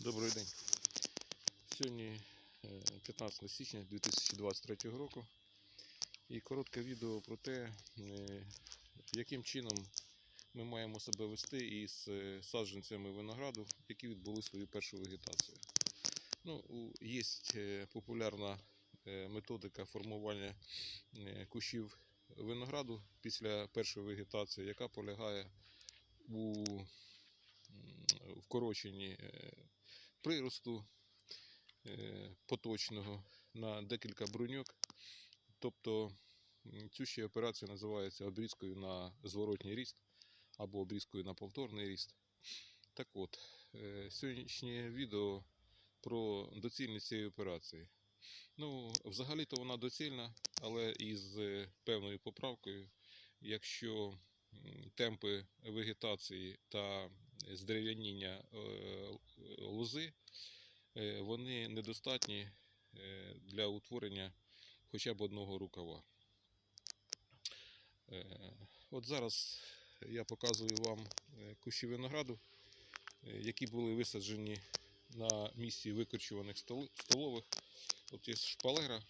Добрий день. Сьогодні е, 15 січня 2023 року. І коротке відео про те, е, яким чином ми маємо себе вести із е, саджанцями винограду, які відбули свою першу вегетацію. Ну, є е, популярна е, методика формування е, кущів винограду після першої вегетації, яка полягає у вкороченні е, приросту е, поточного на декілька бруньок. Тобто цю ще операцію називається обрізкою на зворотній ріст або обрізкою на повторний ріст. Так от, е, сьогоднішнє відео про доцільність цієї операції. Ну, взагалі-то вона доцільна, але із е, певною поправкою, якщо темпи вегетації та здерев'яніння е, лози е, вони недостатні е, для утворення хоча б одного рукава. От зараз я показую вам кущі винограду, які були висаджені на місці викорчуваних столових. От є шпалера.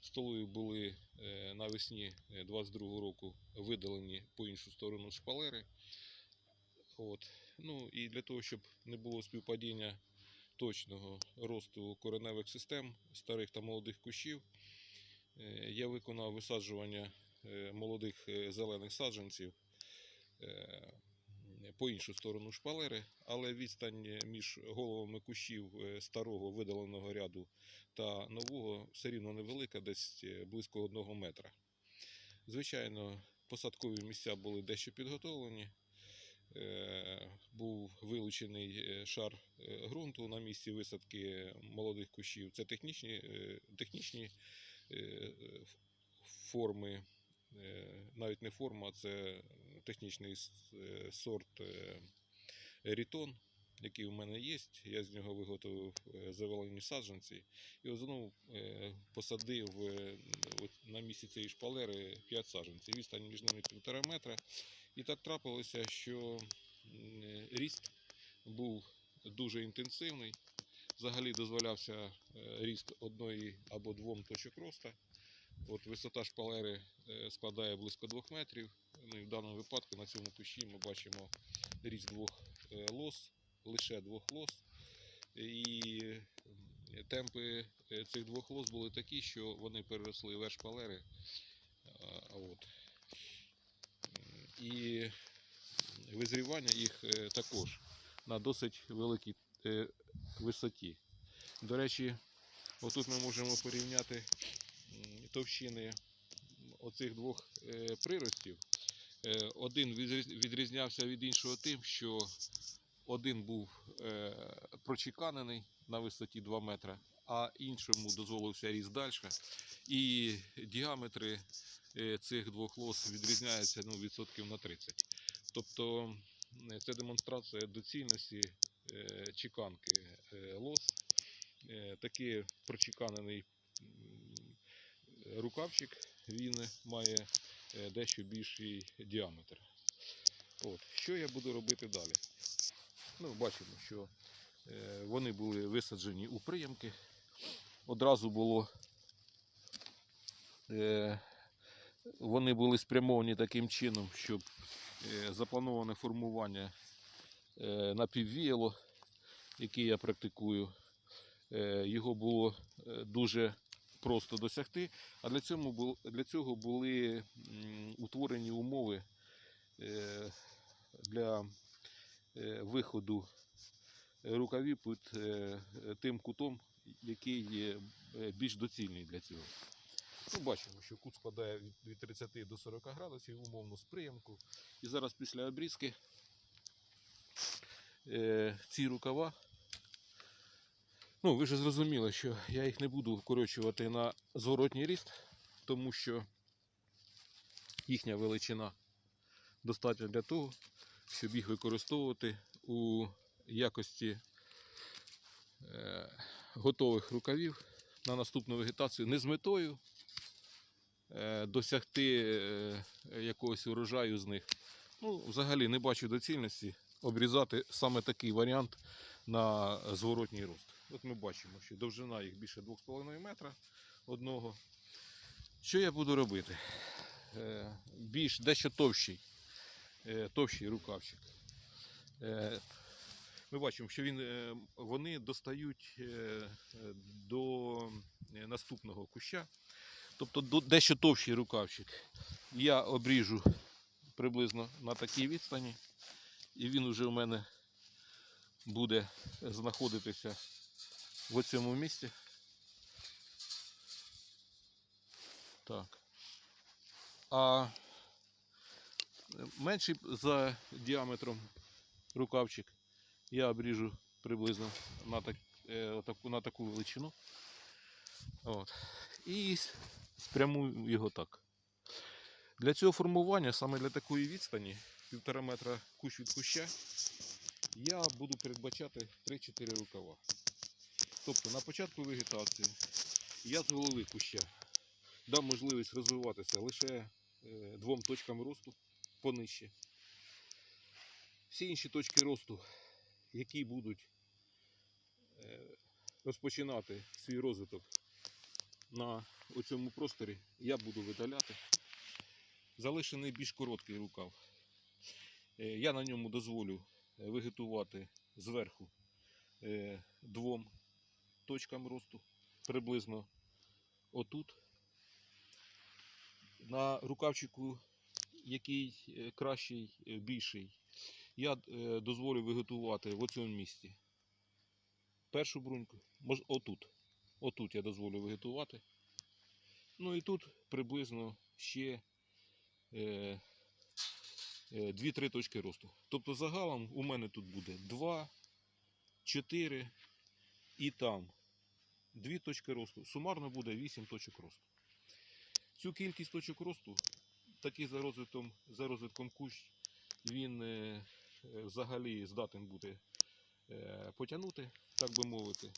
Столи були навесні 22 року видалені по іншу сторону шпалери. От. Ну і для того, щоб не було співпадіння точного росту кореневих систем старих та молодих кущів, е, я виконав висаджування е, молодих е, зелених саджанців по іншу сторону шпалери, але відстань між головами кущів старого видаленого ряду та нового все рівно невелика, десь близько одного метра. Звичайно, посадкові місця були дещо підготовлені. Е, Був вилучений е, шар е, ґрунту на місці висадки молодих кущів. Це технічні, технічні форми, навіть не форма, а це технічний сорт рітон, який у мене є. Я з нього виготовив завалені саджанці. І знову посадив на місці цієї шпалери 5 саджанців. Відстань між ними півтора метра. І так трапилося, що ріст був дуже інтенсивний. Взагалі дозволявся е, ріст одної або двом точок роста. От висота шпалери е, складає близько 2 метрів. Ну, і в даному випадку на цьому кущі ми бачимо ріст двох е, лос, лише двох лос. І темпи цих двох лос були такі, що вони переросли верх шпалери. От. І визрівання їх е, також на досить великій е, висоті. До речі, отут ми можемо порівняти товщини оцих двох е, приростів. Один відрізнявся від іншого тим, що один був прочеканений на висоті 2 метри, а іншому дозволився ріст далі. І діаметри е, цих двох лос відрізняються ну, відсотків на 30. Тобто е, це демонстрація доцільності е, чеканки лос. Такий прочеканений рукавчик, він має дещо більший діаметр. От. Що я буду робити далі? Ну, бачимо, що вони були висаджені у приямки. Одразу було е, вони були спрямовані таким чином, щоб е, заплановане формування е, напіввіяло, яке я практикую, його було дуже просто досягти. А для цього, для цього були утворені умови для виходу рукавів під тим кутом, який є е, більш доцільний для цього. Ну, бачимо, що кут складає від, від 30 до 40 градусів, умовно з приямку. І зараз після обрізки е, ці рукава. Ну, ви ж зрозуміли, що я їх не буду вкорочувати на зворотній ріст, тому що їхня величина достатня для того, щоб їх використовувати у якості е, готових рукавів на наступну вегетацію не з метою е, досягти е, якогось урожаю з них. Ну, взагалі не бачу доцільності обрізати саме такий варіант на зворотній рост. От ми бачимо, що довжина їх більше 2,5 метра одного. Що я буду робити? Е, Більш дещо товщий, товщий рукавчик. Ми бачимо, що він, е, вони достають е, е, до наступного куща. Тобто дещо товщий рукавчик. Я обріжу приблизно на такій відстані, і він уже у мене буде знаходитися в цьому місці. Так. А менший за діаметром рукавчик я обріжу приблизно на, так, е, отаку, на таку величину. От. І спрямую його так. Для цього формування, саме для такої відстані, півтора метра кущ від куща, я буду передбачати 3-4 рукава. Тобто на початку вегетації я з голови куща дам можливість розвиватися лише е, двом точкам росту понижче. Всі інші точки росту, які будуть е, розпочинати свій розвиток на цьому просторі, я буду видаляти. Залишений більш короткий рукав. Е, Я на ньому дозволю е, вегетувати зверху двом точкам росту, приблизно отут. На рукавчику, який кращий, більший, я е, дозволю вегетувати в цьому місці. Першу бруньку, мож, отут. Отут я дозволю вегетувати. Ну і тут приблизно ще е, 2-3 точки росту. Тобто загалом у мене тут буде 2, 4 і там 2 точки росту. Сумарно буде 8 точок росту. Цю кількість точок росту, такий за розвитком, за розвитком кущ, він е, е, взагалі здатен буде е, потягнути, так би мовити.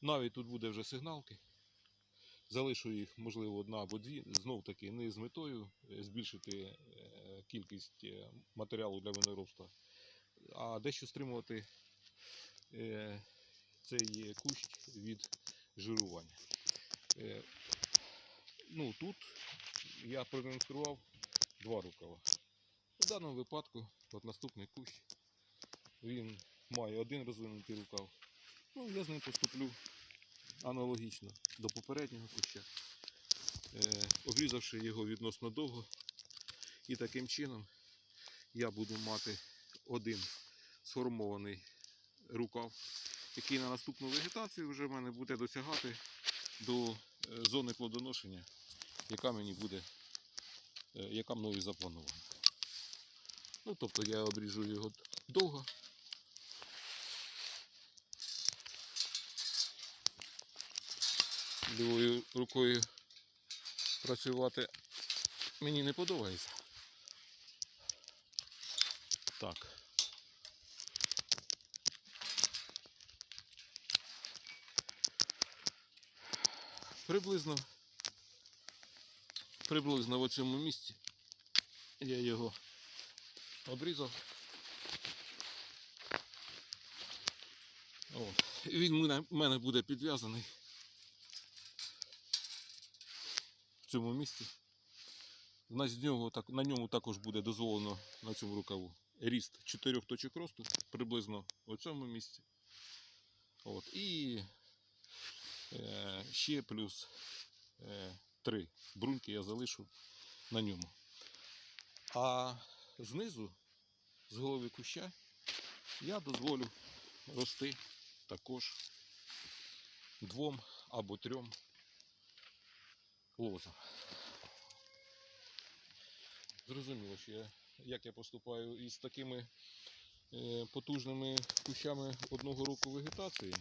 Навіть тут буде вже сигналки. Залишу їх, можливо, одна або дві. Знов таки не з метою е, збільшити е, кількість е, матеріалу для виноробства, а дещо стримувати е, цей кущ від жирування. Е, Ну, тут я продемонстрував два рукава. У даному випадку, от наступний кущ, він має один розвинутий рукав. Ну, я з ним поступлю аналогічно до попереднього куща, е, обрізавши його відносно довго. І таким чином я буду мати один сформований рукав, який на наступну вегетацію вже в мене буде досягати до е, зони плодоношення, яка мені буде, е, яка мною запланована. Ну, тобто я обріжу його довго. Лівою рукою працювати мені не подобається. Так. Приблизно приблизно в цьому місці я його обрізав. О, він у в мене буде підв'язаний в цьому місці. На, з нього, так, на ньому також буде дозволено на цьому рукаву ріст чотирьох точок росту, приблизно у цьому місці. От, і е, ще плюс е, три бруньки я залишу на ньому. А знизу, з голови куща, я дозволю рости також двом або трьом лозам. Зрозуміло, що я, як я поступаю із такими е, потужними кущами одного року вегетації.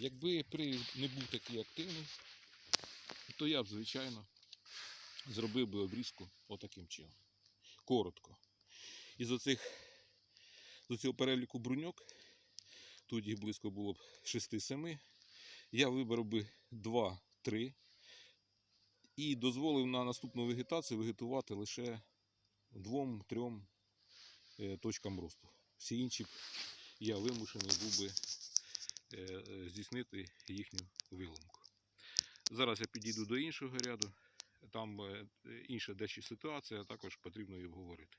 Якби привід не був такий активний, то я б, звичайно, зробив би обрізку отаким чином. Коротко. Із оцих, з цього переліку бруньок, тут їх близько було б 6-7, я вибрав би 2-3 і дозволив на наступну вегетацію вегетувати лише двом-трьом е, точкам росту. Всі інші я вимушений був би е, е, здійснити їхню виломку. Зараз я підійду до іншого ряду, там е, інша дещо ситуація, також потрібно її обговорити.